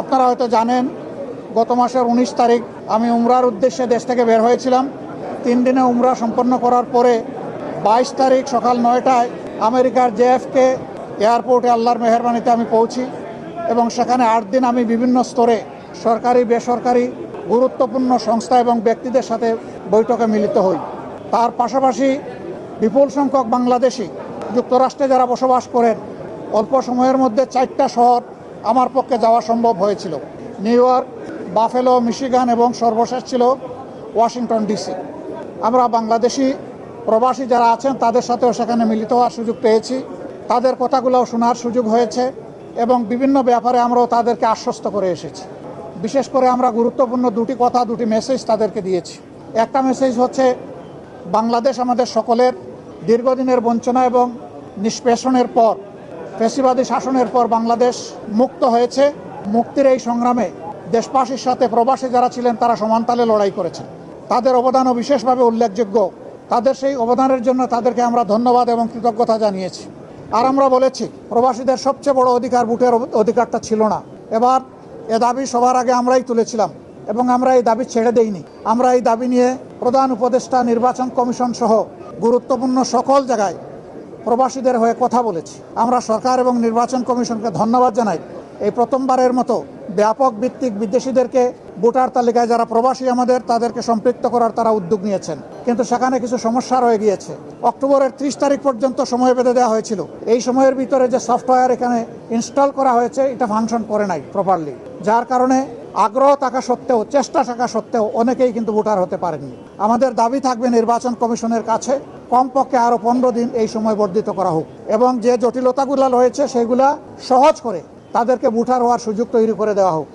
আপনারা হয়তো জানেন, গত মাসের উনিশ তারিখ আমি উমরার উদ্দেশ্যে দেশ থেকে বের হয়েছিলাম। তিন দিনে উমরা সম্পন্ন করার পরে বাইশ তারিখ সকাল নয়টায় আমেরিকার জেএফকে এয়ারপোর্টে আল্লাহর মেহরবানিতে আমি পৌঁছি এবং সেখানে আট দিন আমি বিভিন্ন স্তরে সরকারি, বেসরকারি গুরুত্বপূর্ণ সংস্থা এবং ব্যক্তিদের সাথে বৈঠকে মিলিত হই। তার পাশাপাশি বিপুল সংখ্যক বাংলাদেশি যুক্তরাষ্ট্রে যারা বসবাস করেন, অল্প সময়ের মধ্যে চারটা শহর আমার পক্ষে যাওয়া সম্ভব হয়েছিল। নিউ ইয়র্ক, বাফেলো, মিশিগান এবং সর্বশেষ ছিল ওয়াশিংটন ডিসি। আমরা বাংলাদেশি প্রবাসী যারা আছেন, তাদের সাথেও সেখানে মিলিত হওয়ার সুযোগ পেয়েছি। তাদের কথাগুলোও শোনার সুযোগ হয়েছে এবং বিভিন্ন ব্যাপারে আমরাও তাদেরকে আশ্বস্ত করে এসেছি। বিশেষ করে আমরা গুরুত্বপূর্ণ দুটি কথা, দুটি মেসেজ তাদেরকে দিয়েছি। একটা মেসেজ হচ্ছে, বাংলাদেশ আমাদের সকলের দীর্ঘদিনের বঞ্চনা এবং নিষ্পেষণের পর ফেসিবাদী শাসনের পর বাংলাদেশ মুক্ত হয়েছে। মুক্তির এই সংগ্রামে দেশবাসীর সাথে প্রবাসী যারা ছিলেন, তারা সমানতালে লড়াই করেছেন। তাদের অবদানও বিশেষভাবে উল্লেখযোগ্য। তাদের সেই অবদানের জন্য তাদেরকে আমরা ধন্যবাদ এবং কৃতজ্ঞতা জানিয়েছি। আর আমরা বলেছি, প্রবাসীদের সবচেয়ে বড় অধিকার, ভোটের অধিকারটা ছিল না। এবার এ দাবি সবার আগে আমরাই তুলেছিলাম এবং আমরা এই দাবি ছেড়ে দেইনি। আমরা এই দাবি নিয়ে প্রধান উপদেষ্টা, নির্বাচন কমিশন সহ গুরুত্বপূর্ণ সকল জায়গায় প্রবাসীদের হয়ে কথা বলেছি। আমরা সরকার এবং নির্বাচন কমিশনকে ধন্যবাদ জানাই। এই প্রথমবারের মতো ব্যাপক ভিত্তিক বিদেশিদেরকে ভোটার তালিকায় যারা প্রবাসী আমাদের, তাদেরকে সম্পৃক্ত করার তারা উদ্যোগ নিয়েছেন। কিন্তু সেখানে কিছু সমস্যা রয়ে গিয়েছে। অক্টোবরের ত্রিশ তারিখ পর্যন্ত সময় বেঁধে দেওয়া হয়েছিল। এই সময়ের ভিতরে যে সফটওয়্যার এখানে ইনস্টল করা হয়েছে, এটা ফাংশন করে নাই প্রপারলি যার কারণে আগ্রহ থাকা সত্ত্বেও, চেষ্টা থাকা সত্ত্বেও অনেকেই কিন্তু ভোটার হতে পারেনি আমাদের দাবি থাকবে নির্বাচন কমিশনের কাছে কমপক্ষে আরও পনেরো দিন এই সময় বর্ধিত করা হোক। এবং যে জটিলতাগুলো রয়েছে, সেগুলা সহজ করে তাদেরকে বুঠার হওয়ার সুযোগ তৈরি করে দেওয়া হোক।